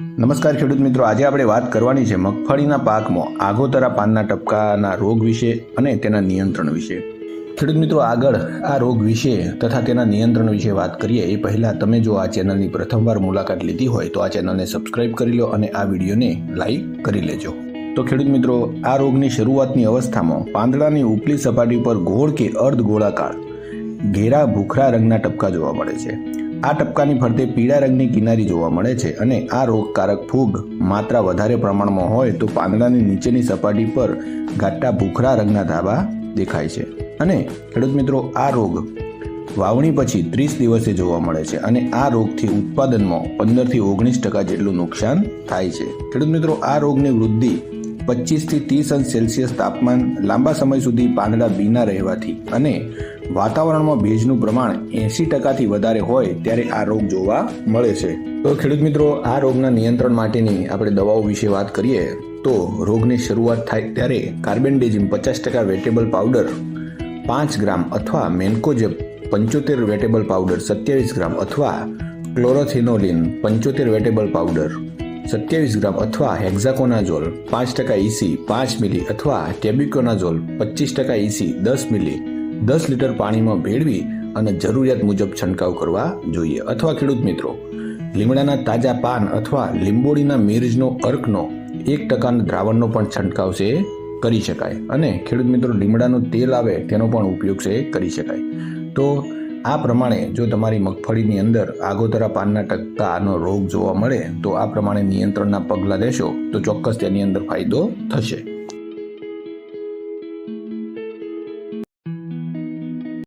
નમસ્કાર ખેડૂત મિત્રો, આજે આપણે વાત કરવાની છે મગફળીના પાકમાં આગોતરા પાનના ટપકાના રોગ વિશે અને તેના નિયંત્રણ વિશે. ખેડૂત મિત્રો, આગળ આ રોગ વિશે તથા તેના નિયંત્રણ વિશે વાત કરીએ, એ પહેલાં તમે જો આ ચેનલની પ્રથમવાર મુલાકાત લીધી હોય તો આ ચેનલને સબસ્ક્રાઇબ કરી લો અને આ વિડીયોને લાઈક કરી લેજો. તો ખેડૂત મિત્રો, આ રોગની શરૂઆતની અવસ્થામાં પાંદડાની ઉપલી સપાટી પર ગોળ કે અર્ધ ગોળાકાર ઘેરા ભૂખરા રંગના ટપકા જોવા મળે છે. આ ટપકાની ફરતે પીળા રંગની કિનારી જોવા મળે છે અને આ રોગકારક ફૂગ માત્રા વધારે પ્રમાણમાં હોય તો પાંદડાની નીચેની સપાટી પર ઘાટા ભૂખરા રંગના ધાબા દેખાય છે. અને ખેડૂત મિત્રો, આ રોગ વાવણી પછી ત્રીસ દિવસે જોવા મળે છે અને આ રોગથી ઉત્પાદનમાં પંદરથી ઓગણીસ ટકા જેટલું નુકસાન થાય છે. ખેડૂત મિત્રો, આ રોગની વૃદ્ધિ પચીસથી ત્રીસ અંશ સેલ્સિયસ તાપમાન લાંબા સમય સુધી પાંદડા ભીના રહેવાથી અને વાતાવરણમાં ભેજનું પ્રમાણ એંસી ટકાથી વધારે હોય ત્યારે આ રોગ જોવા મળે છે. તો ખેડૂત મિત્રો, આ રોગના નિયંત્રણ માટેની આપણે દવાઓ વિશે વાત કરીએ, તો રોગની શરૂઆત થાય ત્યારે કાર્બેન્ડેજિમ પચાસ ટકા વેટેબલ પાવડર, પાંચ ગ્રામ અથવા મેન્કોજેબ પંચોતેર વેટેબલ પાવડર, સત્યાવીસ ગ્રામ અથવા ક્લોરોથિનોલિન પંચોતેર વેટેબલ પાવડર, સત્યાવીસ ગ્રામ અથવા હેક્ઝાકોનાઝોલ પાંચ ટકા ઇસી પાંચ મિલી અથવા ટેબ્યુકોનાઝોલ પચીસ ટકા ઇસી દસ મિલી દસ લીટર પાણીમાં ભેળવી અને જરૂરિયાત મુજબ છંટકાવ કરવા જોઈએ. અથવા ખેડૂત મિત્રો, લીમડાના તાજા પાન અથવા લીંબોડીના મિર્જનો અર્કનો એક ટકાના દ્રાવણનો પણ છંટકાવ છે, કરી શકાય. અને ખેડૂત મિત્રો, લીમડાનું તેલ આવે તેનો પણ ઉપયોગ છે, કરી શકાય. તો આ પ્રમાણે જો તમારી મગફળીની અંદર આગોતરા પાનના ટકાનો રોગ જોવા મળે, તો આ પ્રમાણે નિયંત્રણના પગલાં લેશો, તો ચોક્કસ તેની અંદર ફાયદો થશે.